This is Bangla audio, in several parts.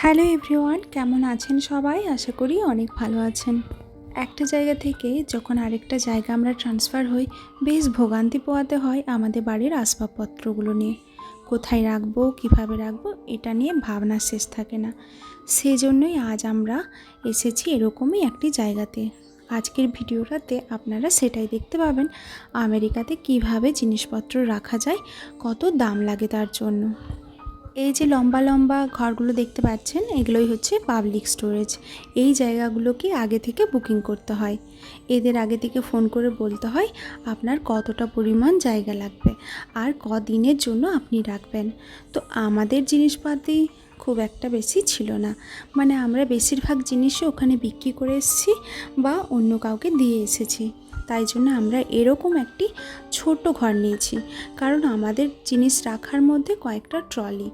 হ্যালো এভরিওয়ান, কেমন আছেন সবাই? আশা করি অনেক ভালো আছেন। একটা জায়গা থেকে যখন আরেকটা জায়গা আমরা ট্রান্সফার হই, বেশ ভোগান্তি পোয়াতে হয় আমাদের বাড়ির আসবাবপত্রগুলো নিয়ে। কোথায় রাখব, কীভাবে রাখব, এটা নিয়ে ভাবনার শেষ থাকে না। সেই জন্যই আজ আমরা এসেছি এরকমই একটি জায়গাতে। আজকের ভিডিওটাতে আপনারা সেটাই দেখতে পাবেন, আমেরিকাতে কীভাবে জিনিসপত্র রাখা যায়, কত দাম লাগে তার জন্য। এই যে লম্বা লম্বা ঘরগুলো দেখতে পাচ্ছেন, এগুলোই হচ্ছে পাবলিক স্টোরেজ এই জায়গাগুলোকে আগে থেকে বুকিং করতে হয়। এদের আগে থেকে ফোন করে বলতে হয়, আপনার কতটা পরিমাণ জায়গা লাগবে আর কদিনের জন্য আপনি রাখবেন। তো আমাদের জিনিসপাতি খুব একটা বেশি ছিল না। মানে আমরা বেশিরভাগ জিনিসই ওখানে বিক্রি করে এসেছি বা অন্য কাউকে দিয়ে এসেছি। তাই জন্য আমরা এরকম একটি ছোট ঘর নিয়েছি। কারণ আমাদের জিনিস রাখার মধ্যে কয়েকটা ট্রলি।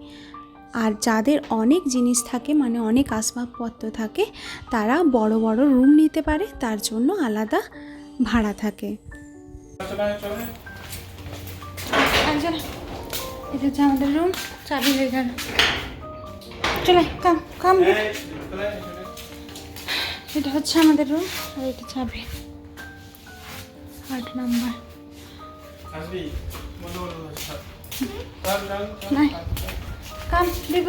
আর যাদের অনেক জিনিস থাকে মানে অনেক আসবাবপত্র থাকে তারা বড় বড় রুম নিতে পারে তার জন্য আলাদা ভাড়া থাকে। এটা হচ্ছে আমাদের রুম। চাবি হয়ে গেল। চলে কাম কাম। এটা হচ্ছে আমাদের রুম আর এটা চাবি। আট নাম্বার আসবি বন্ধ করে দেবো কাম কাম নাই কাম দিব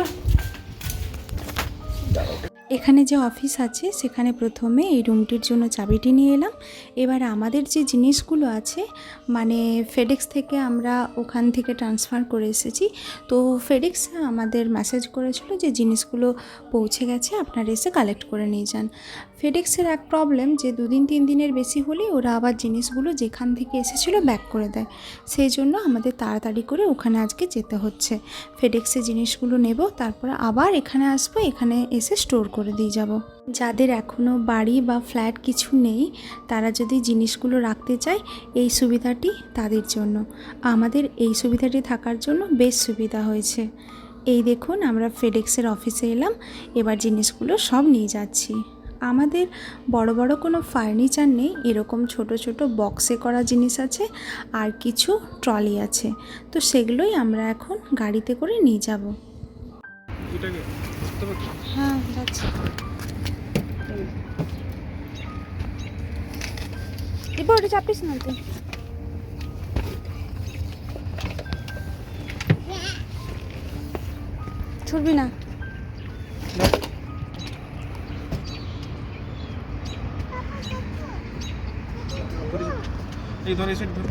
এখানে যে অফিস আছে, সেখানে প্রথমে এই রুমটির জন্য চাবিটি নিয়ে এলাম। এবার আমাদের যে জিনিসগুলো আছে মানে ফেডেক্স থেকে আমরা ওখান থেকে ট্রান্সফার করে এসেছি। তো ফেডেক্স আমাদের মেসেজ করেছিল যে জিনিসগুলো পৌঁছে গেছে, আপনারা এসে কালেক্ট করে নিয়ে যান। ফেডেক্সের এক প্রবলেম যে দুদিন, তিন দিনের বেশি হলেই ওরা আবার জিনিসগুলো যেখান থেকে এসেছিল ব্যাক করে দেয়। সেই জন্য আমাদের তাড়াতাড়ি করে ওখানে আজকে যেতে হচ্ছে। ফেডেক্সে জিনিসগুলো নেব, তারপরে আবার এখানে আসব, এখানে এসে স্টোর করে দিয়ে যাব। যাদের এখনও বাড়ি বা ফ্ল্যাট কিছু নেই, তারা যদি জিনিসগুলো রাখতে চায়, এই সুবিধাটি তাদের জন্য। আমাদের এই সুবিধাটি থাকার জন্য বেশ সুবিধা হয়েছে। এই দেখুন, আমরা ফেডেক্সের অফিসে এলাম, এবার জিনিসগুলো সব নিয়ে যাচ্ছি। আমাদের বড় বড় কোনো ফার্নিচার নেই, এরকম ছোট ছোট বক্সে করা জিনিস আছে, আর কিছু ট্রলি আছে। তো সেগুলোই আমরা এখন গাড়িতে করে নিয়ে যাব। হ্যাঁ যাচ্ছি। এবার ওটা চাপিস না তুই। ছুটবি না। এই ধর এসে ধর।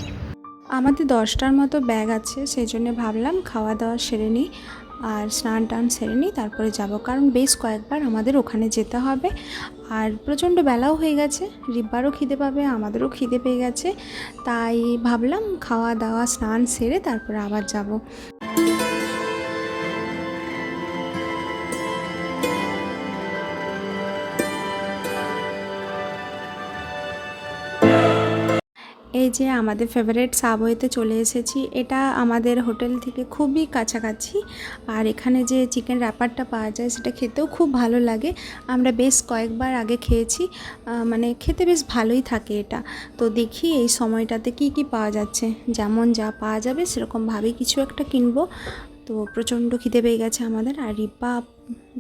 আমাদের দশটার মতো ব্যাগ আছে, সেই জন্য ভাবলাম খাওয়া দাওয়া সেরে নিই আর স্নান টান সেরে নিই, তারপরে যাব। কারণ বেশ কয়েকবার আমাদের ওখানে যেতে হবে। আর প্রচণ্ড বেলাও হয়ে গেছে, রিব্বারও খিদে পাবে, আমাদেরও খিদে পেয়ে গেছে। তাই ভাবলাম খাওয়া দাওয়া, স্নান সেরে তারপরে আবার যাব। এই যে আমাদের ফেভারিট সাবওয়েতে চলে এসেছি, এটা আমাদের হোটেল থেকে খুবই কাছাকাছি। আর এখানে যে চিকেন র্যাপারটা পাওয়া যায়, সেটা খেতেও খুব ভালো লাগে। আমরা বেশ কয়েকবার আগে খেয়েছি মানে খেতে বেশ ভালোই থাকে এটা। তো দেখি এই সময়টাতে কি কি পাওয়া যাচ্ছে। যেমন যা পাওয়া যাবে সেরকমভাবেই কিছু একটা কিনবো। তো প্রচণ্ড খিদে পেয়ে গেছে আমাদের, আর রিপা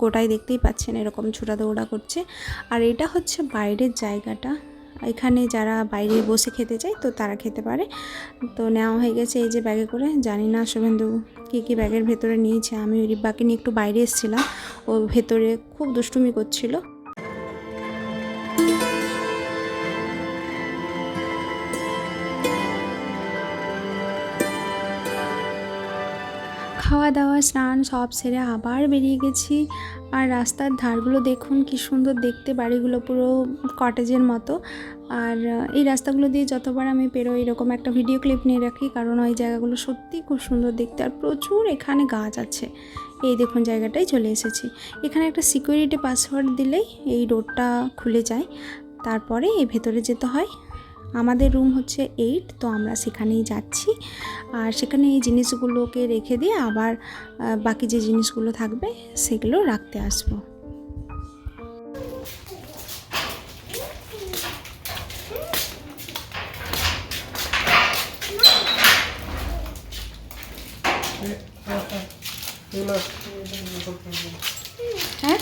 গোটাই দেখতেই পাচ্ছেন এরকম ছোটা দৌড়া করছে। আর এটা হচ্ছে বাইরের জায়গাটা। এখানে যারা বাইরে বসে খেতে চায়, তো তারা খেতে পারে। তো নেওয়া হয়ে গেছে এই যে ব্যাগে করে। জানি না শুভেন্দু কী কী ব্যাগের ভেতরে নিয়েছে। আমি রিব্বাকে নিয়ে একটু বাইরে এসেছিলাম। ও ভেতরে খুব দুষ্টুমি করছিল। খাওয়া দাওয়া স্নান সব সেরে আবার বেরিয়ে গেছি। আর রাস্তার ধারগুলো দেখুন, কি সুন্দর দেখতে বাড়িগুলো পুরো কটেজের মতো। আর এই রাস্তাগুলো দিয়ে যতবার আমি পেরোই এরকম একটা ভিডিও ক্লিপ নিয়ে রাখি, কারণ ওই জায়গাগুলো সত্যিই খুব সুন্দর দেখতে। আর প্রচুর এখানে গাছ আছে। এই দেখুন জায়গাটায় চলে এসেছি। এখানে একটা সিকিউরিটি পাসওয়ার্ড দিলেই এই রোডটা খুলে যায়। তারপরে এই ভেতরে যেতে হয়। আমাদের রুম হচ্ছে এইট তো আমরা সেখানেই যাচ্ছি। আর সেখানে এই জিনিসগুলোকে রেখে দিয়ে আবার বাকি যে জিনিসগুলো থাকবে, সেগুলো রাখতে আসব। হ্যাঁ?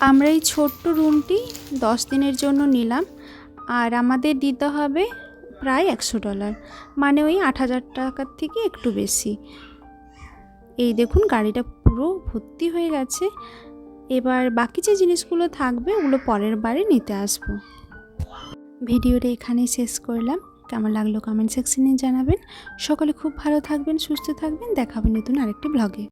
আমরা এই ছোট্ট রুমটি দশ দিনের জন্য নিলাম, আর আমাদের দিতে হবে প্রায় একশো ডলার মানে ওই আট হাজার টাকার থেকে একটু বেশি। এই দেখুন, গাড়িটা পুরো ভর্তি হয়ে গেছে। এবার বাকি যে জিনিসগুলো থাকবে, ওগুলো পরের বারে নিতে আসব। ভিডিওটা এখানেই শেষ করলাম। কেমন লাগল কমেন্ট সেকশনে জানাবেন। সকলে খুব ভালো থাকবেন, সুস্থ থাকবেন। দেখাবেন নতুন আরেকটি ব্লগে।